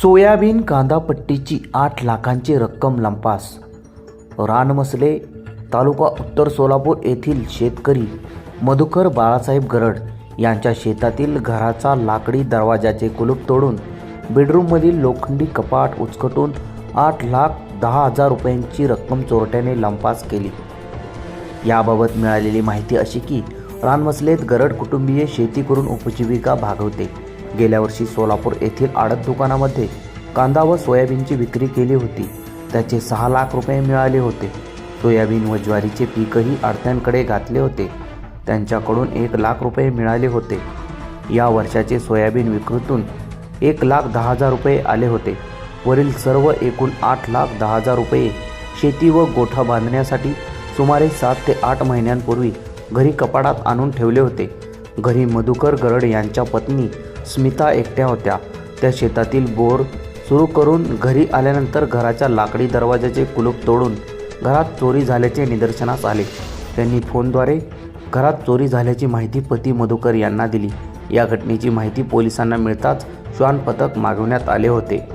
Soybean कांदापट्टीची आठ लाखांची रक्कम लंपास. रानमसले तालुका उत्तर सोलापूर येथील शेतकरी मधुकर बाळासाहेब गरड यांच्या शेतातील घराचा लाकडी दरवाजाचे कुलूप तोडून बेडरूममधील लोखंडी कपाट उचकटून आठ लाख दहा हजार रुपयांची रक्कम चोरट्याने लंपास केली. याबाबत मिळालेली माहिती अशी की रानमसलेत गरड कुटुंबीय शेती करून उपजीविका भागवते. गेल्या वर्षी सोलापूर येथील आडत दुकानामध्ये कांदा व सोयाबीनची विक्री केली होती. त्याचे सहा लाख रुपये मिळाले होते. सोयाबीन व ज्वारीचे पीकही अडत्यांकडे घातले होते. त्यांच्याकडून एक लाख रुपये मिळाले होते. या वर्षाचे सोयाबीन विक्रीतून एक लाख दहा हजार रुपये आले होते. वरील सर्व एकूण आठ लाख दहा हजार रुपये शेती व गोठा बांधण्यासाठी सुमारे सात ते आठ महिन्यांपूर्वी घरी कपाडात आणून ठेवले होते. घरी मधुकर गरड यांच्या पत्नी स्मिता एकट्या होत्या. त्या शेतातील बोर सुरू करून घरी आल्यानंतर घराच्या लाकडी दरवाजाचे कुलूप तोडून घरात चोरी झाल्याचे निदर्शनास आले. त्यांनी फोनद्वारे घरात चोरी झाल्याची माहिती पती मधुकर यांना दिली. या घटनेची माहिती पोलिसांना मिळताच श्वान पथक मागवण्यात आले होते.